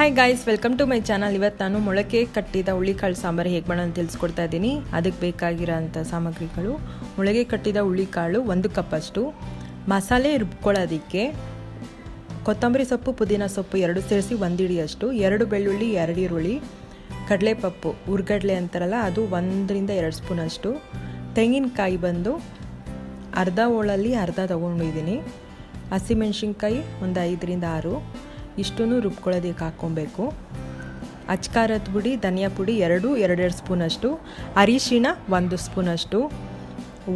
Hi guys welcome to my channel ಇವತ್ತು ನಾನು ಮೊಳಕೆ ಕಟ್ಟಿದ ಹುಳ್ಳಿಕಾಳು ಸಾಂಬಾರು ಹೇಗೆ ಮಾಡೋಣ ತಿಳಿಸ್ಕೊಡ್ತಾ ಇದ್ದೀನಿ. ಅದಕ್ಕೆ ಬೇಕಾಗಿರೋಂಥ ಸಾಮಗ್ರಿಗಳು. ಮೊಳಕೆ ಕಟ್ಟಿದ ಹುಳ್ಳಿಕಾಳು ಒಂದು ಕಪ್ಪಷ್ಟು ಮಸಾಲೆ ರುಬ್ಕೊಳ್ಳೋದಕ್ಕೆ ಕೊತ್ತಂಬರಿ ಸೊಪ್ಪು, ಪುದೀನ ಸೊಪ್ಪು ಎರಡು ಸೇರಿಸಿ ಒಂದು ಹಿಡಿಯಷ್ಟು ಎರಡು ಬೆಳ್ಳುಳ್ಳಿ, ಎರಡು ಈರುಳ್ಳಿ, ಕಡಲೆಪಪ್ಪು, ಉರ್ಗಡ್ಲೆ ಅಂತಾರಲ್ಲ, ಅದು ಒಂದರಿಂದ ಎರಡು ಸ್ಪೂನಷ್ಟು ತೆಂಗಿನಕಾಯಿ ಬಂದು ಅರ್ಧ ಹೋಳಲ್ಲಿ ಅರ್ಧ ತೊಗೊಂಡಿದ್ದೀನಿ ಹಸಿಮೆಣ್ಸಿನ್ಕಾಯಿ ಒಂದು ಐದರಿಂದ ಆರು. ಇಷ್ಟೂ ರುಬ್ಕೊಳ್ಳೋದಕ್ಕೆ ಹಾಕ್ಕೊಬೇಕು. ಅಚ್ಕಾರದ ಪುಡಿ, ಧನಿಯಾ ಪುಡಿ ಎರಡು, ಎರಡೆರಡು ಸ್ಪೂನಷ್ಟು. ಅರಿಶಿಣ ಒಂದು ಸ್ಪೂನಷ್ಟು.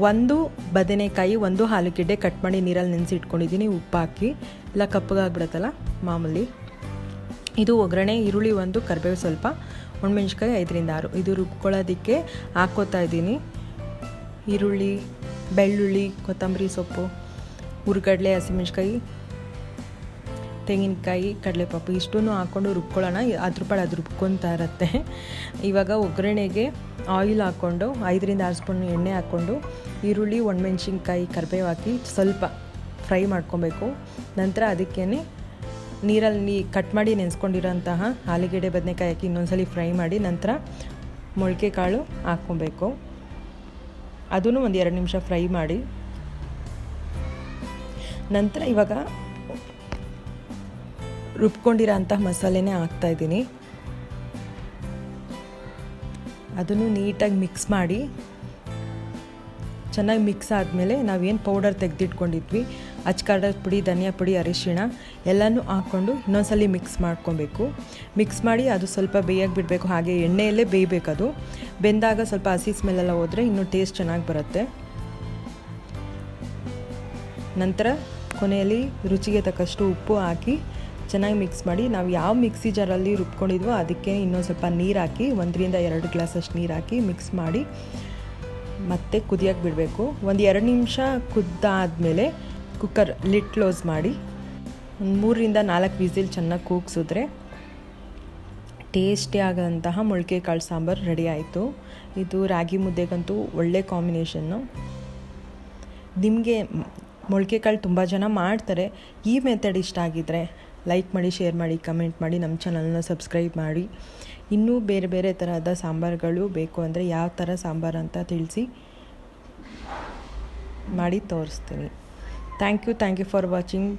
ಒಂದು ಬದನೆಕಾಯಿ, ಒಂದು ಆಲೂಗೆಡ್ಡೆ ಕಟ್ ಮಾಡಿ ನೀರಲ್ಲಿ ನೆನೆಸಿಟ್ಕೊಂಡಿದ್ದೀನಿ ಉಪ್ಪು ಹಾಕಿ. ಇಲ್ಲ ಕಪ್ಪಗಾಗ್ಬಿಡತ್ತಲ್ಲ ಮಾಮೂಲಿ. ಇದು ಒಗ್ಗರಣೆ, ಈರುಳ್ಳಿ ಒಂದು, ಕರಿಬೇವು ಸ್ವಲ್ಪ ಒಣಮೆಣ್ಸಿಕಾಯಿ ಐದರಿಂದ ಆರು. ಇದು ರುಬ್ಕೊಳ್ಳೋದಕ್ಕೆ ಹಾಕೋತಾ ಇದ್ದೀನಿ. ಈರುಳ್ಳಿ, ಬೆಳ್ಳುಳ್ಳಿ, ಕೊತ್ತಂಬರಿ ಸೊಪ್ಪು ಹುರ್ಗಡ್ಲೆ ಹಸಿಮೆಣ್ಸಿಕಾಯಿ ತೆಂಗಿನಕಾಯಿ ಕಡಲೆಪಪ್ಪು ಇಷ್ಟೂ ಹಾಕ್ಕೊಂಡು ರುಬ್ಕೊಳ್ಳೋಣ. ಅದ್ರ ಪಾಡು ಅದು ರುಬ್ಕೊತಾ ಇರುತ್ತೆ. ಇವಾಗ ಒಗ್ಗರಣೆಗೆ ಆಯಿಲ್ ಹಾಕ್ಕೊಂಡು ಐದರಿಂದ ಆರು ಸ್ಪೂನ್ ಎಣ್ಣೆ ಹಾಕ್ಕೊಂಡು ಈರುಳ್ಳಿ, ಒಣಮೆಣ್ಸಿನ್ಕಾಯಿ, ಕರಿಬೇವು ಹಾಕಿ ಸ್ವಲ್ಪ ಫ್ರೈ ಮಾಡ್ಕೊಬೇಕು. ನಂತರ ಅದಕ್ಕೇ ನೀರಲ್ಲಿ ಕಟ್ ಮಾಡಿ ನೆನೆಸ್ಕೊಂಡಿರೋಂತಹ ಆಲೂಗೆಡ್ಡೆ, ಬದನೆಕಾಯಿ ಹಾಕಿ ಇನ್ನೊಂದ್ಸಲಿ ಫ್ರೈ ಮಾಡಿ ನಂತರ ಮೊಳಕೆ ಕಾಳು ಹಾಕ್ಕೊಬೇಕು. ಅದನ್ನು ಒಂದು ಎರಡು ನಿಮಿಷ ಫ್ರೈ ಮಾಡಿ. ನಂತರ ಇವಾಗ ರುಬ್ಕೊಂಡಿರೋ ಅಂತಹ ಮಸಾಲೆನೇ ಹಾಕ್ತಾಯಿದ್ದೀನಿ ಅದನ್ನು ನೀಟಾಗಿ ಮಿಕ್ಸ್ ಮಾಡಿ. ಚೆನ್ನಾಗಿ ಮಿಕ್ಸ್ ಆದಮೇಲೆ ನಾವೇನು ಪೌಡರ್ ತೆಗೆದಿಟ್ಕೊಂಡಿದ್ವಿ, ಅಚ್ಕಾರದ ಪುಡಿ, ಧನಿಯಾ ಪುಡಿ, ಅರಿಶಿಣ ಎಲ್ಲನೂ ಹಾಕ್ಕೊಂಡು ಇನ್ನೊಂದ್ಸಲಿ ಮಿಕ್ಸ್ ಮಾಡ್ಕೊಬೇಕು. ಮಿಕ್ಸ್ ಮಾಡಿ ಅದು ಸ್ವಲ್ಪ ಬೇಯಕ್ಕೆ ಬಿಡಬೇಕು, ಹಾಗೆ ಎಣ್ಣೆಯಲ್ಲೇ ಬೇಯಬೇಕು ಅದು. ಬೆಂದಾಗ ಸ್ವಲ್ಪ ಹಸಿ ಸ್ಮೆಲ್ಲೆಲ್ಲ ಹೋದರೆ ಇನ್ನೂ ಟೇಸ್ಟ್ ಚೆನ್ನಾಗಿ ಬರುತ್ತೆ. ನಂತರ ಕೊನೆಯಲ್ಲಿ ರುಚಿಗೆ ತಕ್ಕಷ್ಟು ಉಪ್ಪು ಹಾಕಿ ಚೆನ್ನಾಗಿ ಮಿಕ್ಸ್ ಮಾಡಿ ನಾವು ಯಾವ ಮಿಕ್ಸಿ ಜಾರಲ್ಲಿ ರುಬ್ಕೊಂಡಿದ್ವೋ ಅದಕ್ಕೆ ಇನ್ನೊಂದು ಸ್ವಲ್ಪ ನೀರು ಹಾಕಿ, ಒಂದರಿಂದ ಎರಡು ಗ್ಲಾಸಷ್ಟು ನೀರು ಹಾಕಿ ಮಿಕ್ಸ್ ಮಾಡಿ ಮತ್ತೆ ಕುದಿಯೋಕ್ಕೆ ಬಿಡಬೇಕು. ಒಂದು ಎರಡು ನಿಮಿಷ ಕುದ್ದಾದಮೇಲೆ ಕುಕ್ಕರ್ ಲಿಟ್ ಕ್ಲೋಸ್ ಮಾಡಿ, ಒಂದು ಮೂರರಿಂದ ನಾಲ್ಕು ವಿಸಿಲ್ ಚೆನ್ನಾಗಿ ಕೂಗಿಸಿದ್ರೆ ಟೇಸ್ಟಿ ಆಗೋಂತಹ ಮೊಳಕೆ ಕಾಳು ಸಾಂಬಾರು ರೆಡಿ ಆಯಿತು. ಇದು ರಾಗಿ ಮುದ್ದೆಗಂತೂ ಒಳ್ಳೆ ಕಾಂಬಿನೇಷನ್ನು ನಿಮಗೆ ಮೊಳಕೆ ಕಾಳು ತುಂಬ ಜನ ಮಾಡ್ತಾರೆ, ಈ ಮೆಥಡ್ ಇಷ್ಟ ಆಗಿದ್ದರೆ ಲೈಕ್ ಮಾಡಿ ಶೇರ್ ಮಾಡಿ ಕಮೆಂಟ್ ಮಾಡಿ, ನಮ್ಮ ಚಾನಲ್ನ ಸಬ್ಸ್ಕ್ರೈಬ್ ಮಾಡಿ. ಇನ್ನೂ ಬೇರೆ ಬೇರೆ ಥರದ ಸಾಂಬಾರುಗಳು ಬೇಕು ಅಂದರೆ ಯಾವ ಥರ ಸಾಂಬಾರು ಅಂತ ತಿಳಿಸಿ ಮಾಡಿ ತೋರಿಸ್ತೀನಿ. Thank you thank you for watching